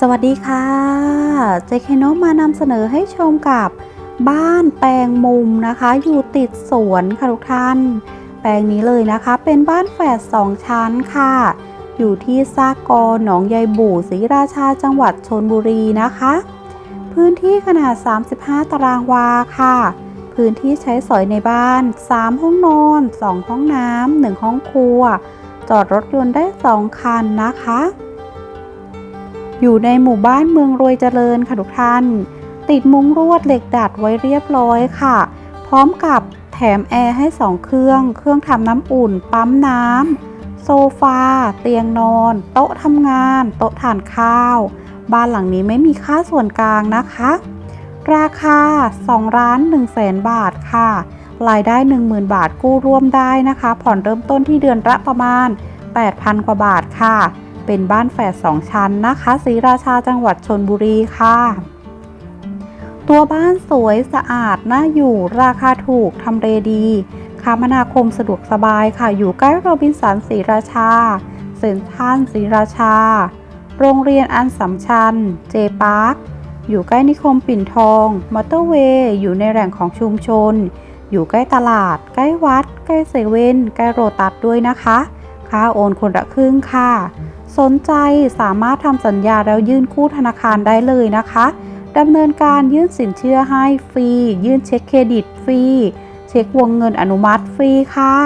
สวัสดีค่ะเจคโนมานำเสนอให้ชมกับบ้านแปลงมุมนะคะ อยู่ติดสวนค่ะทุกท่าน แปลงนี้เลยนะคะ เป็นบ้านแฝดสองชั้นค่ะ อยู่ที่ซากกอหนองยายบู่ศรีราชาจังหวัดชนบุรีนะคะ พื้นที่ขนาด 35 ตารางวาค่ะ พื้นที่ใช้สอยในบ้าน 3 ห้องนอน 2 ห้องน้ำ1ห้องครัว จอดรถยนต์ได้ 2 คันนะคะ อยู่ในหมู่บ้านเมืองรวยเจริญค่ะทุกท่าน ติดมุ้งลวดเหล็กดัดไว้เรียบร้อยค่ะ พร้อมกับแถมแอร์ให้ 2 เครื่อง เครื่องทำน้ำอุ่น ปั๊มน้ำ โซฟา เตียงนอน โต๊ะทำงาน โต๊ะทานข้าว บ้านหลังนี้ไม่มีค่าส่วนกลางนะคะ ราคา2ล้าน1แสนบาทค่ะ รายได้ 10,000 บาทกู้ร่วมได้นะคะ ผ่อนเริ่มต้นที่เดือนละประมาณ 8,000 กว่าบาทค่ะ เป็นบ้านแฝด2ชั้นนะคะศรีราชาจังหวัดชนบุรีค่ะ ตัวบ้านสวยสะอาดน่าอยู่ราคาถูกทำเลดีคมนาคมสะดวกสบายค่ะ อยู่ใกล้โรบินสันศรีราชา เซ็นทรัลศรีราชา โรงเรียนอันสำชัญ เจพาร์ค อยู่ใกล้นิคมปิ่นทอง มอเตอร์เวย์ อยู่ในแหล่งของชุมชน อยู่ใกล้ตลาด ใกล้วัด ใกล้เซเว่น ใกล้โรตัสด้วยนะคะ ค่าโอนคนละครึ่งค่ะ สนใจสามารถทำสัญญาแล้วยื่นกู้ธนาคารได้เลยนะคะดำเนินการยื่นสินเชื่อให้ฟรี ยื่นเช็คเครดิตฟรี เช็ควงเงินอนุมัติฟรีค่ะ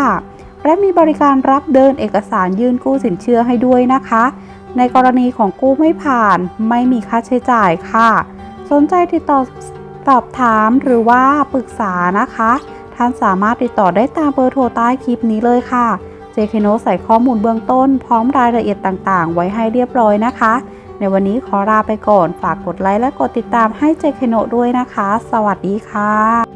และมีบริการรับเดินเอกสารยื่นกู้สินเชื่อให้ด้วยนะคะ ในกรณีของกู้ไม่ผ่านไม่มีค่าใช้จ่ายค่ะ สนใจติดต่อสอบถามหรือว่าปรึกษานะคะ ท่านสามารถติดต่อได้ตามเบอร์โทรใต้คลิปนี้เลยค่ะ เจคโนใส่ข้อมูลเบื้องต้น พร้อมรายละเอียดต่างๆ ไว้ให้เรียบร้อยนะคะ ในวันนี้ขอลาไปก่อน ฝากกดไลค์และกดติดตามให้เจคโนด้วยนะคะ สวัสดีค่ะ